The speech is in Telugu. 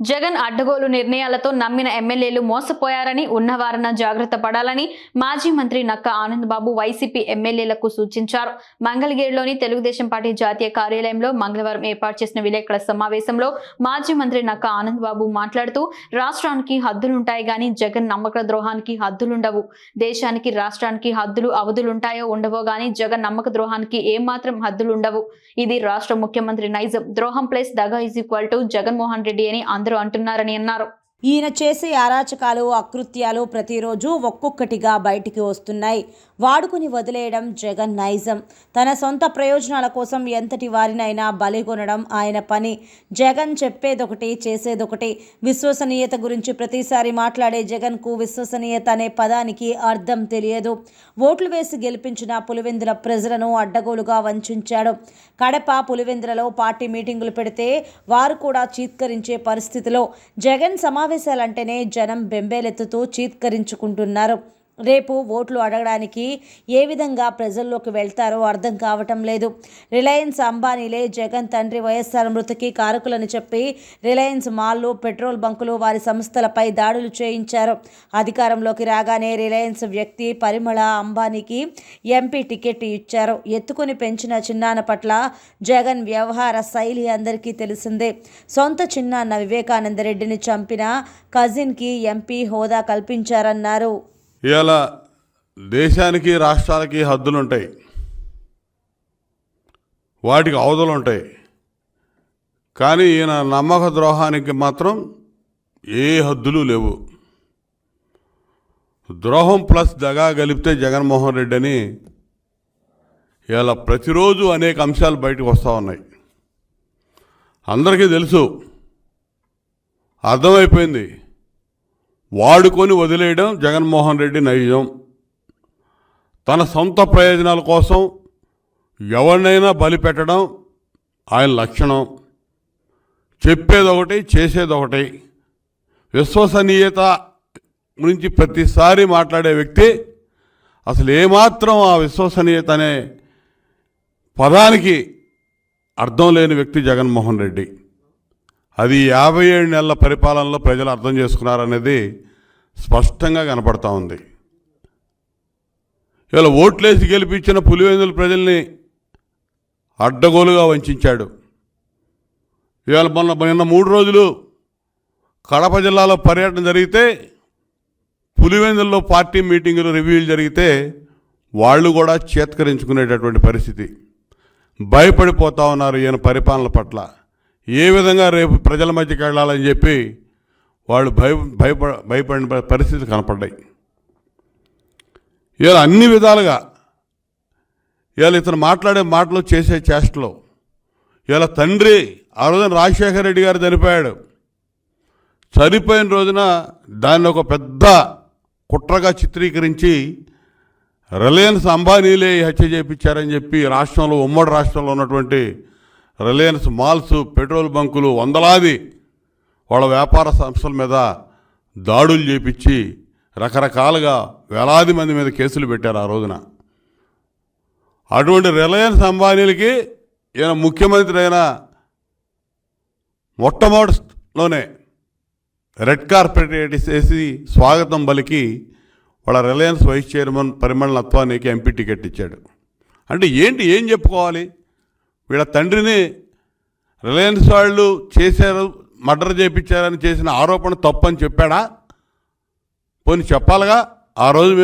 జగన్ అడ్డగోలు నిర్ణయాలతో నమ్మిన ఎమ్మెల్యేలు మోసపోయారని ఉన్నవారన జాగ్రత్త పడాలని మాజీ మంత్రి నక్క ఆనందబాబు వైసీపీ ఎమ్మెల్యేలకు సూచించారు. మంగళగిరిలోని తెలుగుదేశం పార్టీ జాతీయ కార్యాలయంలో మంగళవారం ఏర్పాటు చేసిన విలేకరుల సమావేశంలో మాజీ మంత్రి నక్క ఆనందబాబు మాట్లాడుతూ రాష్ట్రానికి హద్దులుంటాయి గాని జగన్ నమ్మక ద్రోహానికి హద్దులుండవు. దేశానికి రాష్ట్రానికి హద్దులు అవధులుంటాయో ఉండవో గాని జగన్ నమ్మక ద్రోహానికి ఏమాత్రం హద్దులుండవు. ఇది రాష్ట్ర ముఖ్యమంత్రి నైజం. ద్రోహం ప్లేస్ దగా is equal to Jaganmohan Reddy అని అందరూ అంటున్నారని అన్నారు. ఈయన చేసే అరాచకాలు అకృత్యాలు ప్రతిరోజు ఒక్కొక్కటిగా బయటికి వస్తున్నాయి. వాడుకుని వదిలేయడం జగన్ నైజం. తన సొంత ప్రయోజనాల కోసం ఎంతటి వారినైనా బలిగొనడం ఆయన పని. జగన్ చెప్పేదొకటి చేసేదొకటి. విశ్వసనీయత గురించి ప్రతిసారి మాట్లాడే జగన్కు విశ్వసనీయత అనే పదానికి అర్థం తెలియదు. ఓట్లు వేసి గెలిపించిన పులివెందుల ప్రజలను అడ్డగోలుగా వంచాడు. కడప పులివెందులలో పార్టీ మీటింగులు పెడితే వారు కూడా చీత్కరించే పరిస్థితిలో. జగన్ సమా సమావేశాలంటేనే జనం బెంబేలెత్తుతూ చీత్కరించుకుంటున్నారు. రేపు ఓట్లు అడగడానికి ఏ విధంగా ప్రజల్లోకి వెళ్తారో అర్థం కావటం లేదు. రిలయన్స్ అంబానీలే జగన్ తండ్రి వైఎస్ఆర్ మృతికి కారకులని చెప్పి రిలయన్స్ మాల్లు పెట్రోల్ బంకులు వారి సంస్థలపై దాడులు చేయించారు. అధికారంలోకి రాగానే రిలయన్స్ వ్యక్తి పరిమళ అంబానీకి ఎంపీ టికెట్ ఇచ్చారు. ఎత్తుకుని పెంచిన చిన్నాన్న పట్ల జగన్ వ్యవహార శైలి అందరికీ తెలిసిందే. సొంత చిన్నాన్న వివేకానంద రెడ్డిని చంపిన కజిన్కి ఎంపీ హోదా కల్పించారన్నారు. ఇవాళ దేశానికి రాష్ట్రాలకి హద్దులు ఉంటాయి వాటికి అవధులు ఉంటాయి కానీ ఈయన నమ్మక ద్రోహానికి మాత్రం ఏ హద్దులు లేవు. ద్రోహం ప్లస్ దగా గలిపితే జగన్మోహన్ రెడ్డి అని ఇలా ప్రతిరోజు అనేక అంశాలు బయటకు వస్తూ ఉన్నాయి. అందరికీ తెలుసు అర్థమైపోయింది. వాడుకొని వదిలేయడం జగన్మోహన్ రెడ్డి నైజం. తన సొంత ప్రయోజనాల కోసం ఎవరినైనా బలి పెట్టడం ఆయన లక్షణం. చెప్పేదొకటి చేసేదొకటి. విశ్వసనీయత గురించి ప్రతిసారి మాట్లాడే వ్యక్తి అసలు ఏమాత్రం ఆ విశ్వసనీయత అనే పదానికి అర్థం లేని వ్యక్తి జగన్మోహన్ రెడ్డి. అది యాభై ఏడు నెలల పరిపాలనలో ప్రజలు అర్థం చేసుకున్నారనేది స్పష్టంగా కనపడతా ఉంది. ఇలా ఓట్లేసి గెలిపించిన పులివెందుల ప్రజల్ని అడ్డగోలుగా వంచాడు. ఇవాళ మొన్న నిన్న మూడు రోజులు కడప జిల్లాలో పర్యటన జరిగితే పులివెందుల్లో పార్టీ మీటింగులు రివ్యూలు జరిగితే వాళ్ళు కూడా చేత్కరించుకునేటటువంటి పరిస్థితి. భయపడిపోతా ఉన్నారు ఈయన పరిపాలన పట్ల. ఏ విధంగా రేపు ప్రజల మధ్యకి వెళ్ళాలని చెప్పి వాళ్ళు భయ భయపడ భయపడిన పరిస్థితులు కనపడ్డాయి. ఇలా అన్ని విధాలుగా ఇలా ఇతను మాట్లాడే మాటలు చేసే చేష్టలు ఇలా తండ్రి ఆ రోజున రాజశేఖర రెడ్డి గారు చనిపోయాడు. చనిపోయిన రోజున దాన్ని ఒక పెద్ద కుట్రగా చిత్రీకరించి రిలయన్స్ అంబానీలే హత్య చేయించారని చెప్పి రాష్ట్రంలో ఉమ్మడి రాష్ట్రంలో ఉన్నటువంటి రిలయన్స్ మాల్స్ పెట్రోల్ బంకులు వందలాది వాళ్ళ వ్యాపార సంస్థల మీద దాడులు చేపించి రకరకాలుగా వేలాది మంది మీద కేసులు పెట్టారు ఆ రోజున. అటువంటి రిలయన్స్ అంబానీలకి ఈయన ముఖ్యమంత్రి అయిన మొట్టమొదటిలోనే రెడ్ కార్పెట్ వేసి స్వాగతం బలికి వాళ్ళ రిలయన్స్ వైస్ చైర్మన్ పరిమళ నత్వానికి ఎంపీ టికెట్ ఇచ్చాడు. అంటే ఏంటి ఏం చెప్పుకోవాలి? వీళ్ళ తండ్రిని రిలయన్స్ వాళ్ళు చేశారు మర్డర్ చేయించారని చేసిన ఆరోపణ తప్పని చెప్పాడా? పోని చెప్పాలిగా? ఆ రోజు